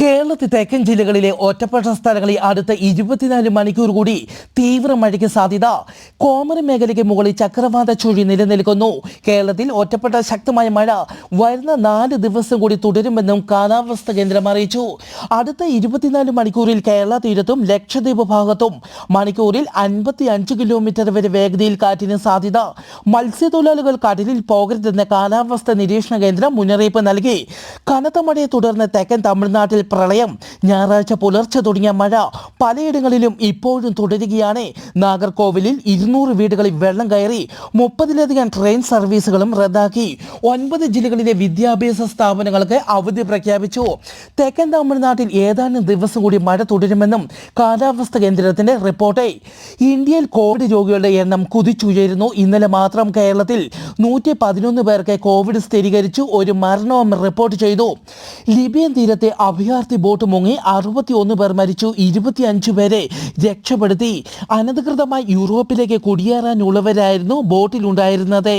que കേരളത്തിൽ തെക്കൻ ജില്ലകളിലെ ഒറ്റപ്പെട്ട സ്ഥലങ്ങളിൽ അടുത്ത ഇരുപത്തിനാല് മണിക്കൂർ കൂടി തീവ്ര മഴയ്ക്ക് സാധ്യത. കോമറി മേഖലയ്ക്ക് മുകളിൽ ചക്രവാത ചുഴി നിലനിൽക്കുന്നു. കേരളത്തിൽ ഒറ്റപ്പെട്ട ശക്തമായ മഴ വരുന്ന നാല് ദിവസം കൂടി തുടരുമെന്നും കാലാവസ്ഥാ കേന്ദ്രം അറിയിച്ചു. അടുത്ത ഇരുപത്തിനാല് മണിക്കൂറിൽ കേരള തീരത്തും ലക്ഷദ്വീപ് ഭാഗത്തും മണിക്കൂറിൽ അൻപത്തി അഞ്ച് കിലോമീറ്റർ വരെ വേഗതയിൽ കാറ്റിന് സാധ്യത. മത്സ്യത്തൊഴിലാളികൾ കടലിൽ പോകരുതെന്ന് കാലാവസ്ഥാ നിരീക്ഷണ കേന്ദ്രം മുന്നറിയിപ്പ് നൽകി. കനത്ത മഴയെ തുടർന്ന് തെക്കൻ തമിഴ്നാട്ടിൽ പ്രളയം ഞായറാഴ്ച പുലർച്ചെ തുടങ്ങിയ മഴ പലയിടങ്ങളിലും ഇപ്പോഴും തുടരുകയാണ്. നാഗർകോവിലിൽ ഇരുന്നൂറ് വീടുകളിൽ വെള്ളം കയറി മുപ്പതിലധികം ട്രെയിൻ സർവീസുകളും റദ്ദാക്കി. ഒൻപത് ജില്ലകളിലെ വിദ്യാഭ്യാസ സ്ഥാപനങ്ങൾക്ക് അവധി പ്രഖ്യാപിച്ചു. തെക്കൻ തമിഴ്നാട്ടിൽ ഏതാനും ദിവസം കൂടി മഴ തുടരുമെന്നും കാലാവസ്ഥ കേന്ദ്രത്തിന്റെ റിപ്പോർട്ട്. ഇന്ത്യയിൽ കോവിഡ് രോഗികളുടെ എണ്ണം കുതിച്ചുയരുന്നു. ഇന്നലെ മാത്രം കേരളത്തിൽ നൂറ്റി പതിനൊന്ന് പേർക്ക് കോവിഡ് സ്ഥിരീകരിച്ചു. ഒരു മരണവും റിപ്പോർട്ട് ചെയ്തു. ലിബിയൻ തീരത്തെ അഭയാർത്ഥി ബോട്ട് മുങ്ങി അറുപത്തി ഒന്ന് പേർ മരിച്ചു ഇരുപത്തിയഞ്ച് പേരെ രക്ഷപ്പെടുത്തി. അനധികൃതമായി യൂറോപ്പിലേക്ക് കുടിയേറാനുള്ളവരായിരുന്നു ബോട്ടിലുണ്ടായിരുന്നത്.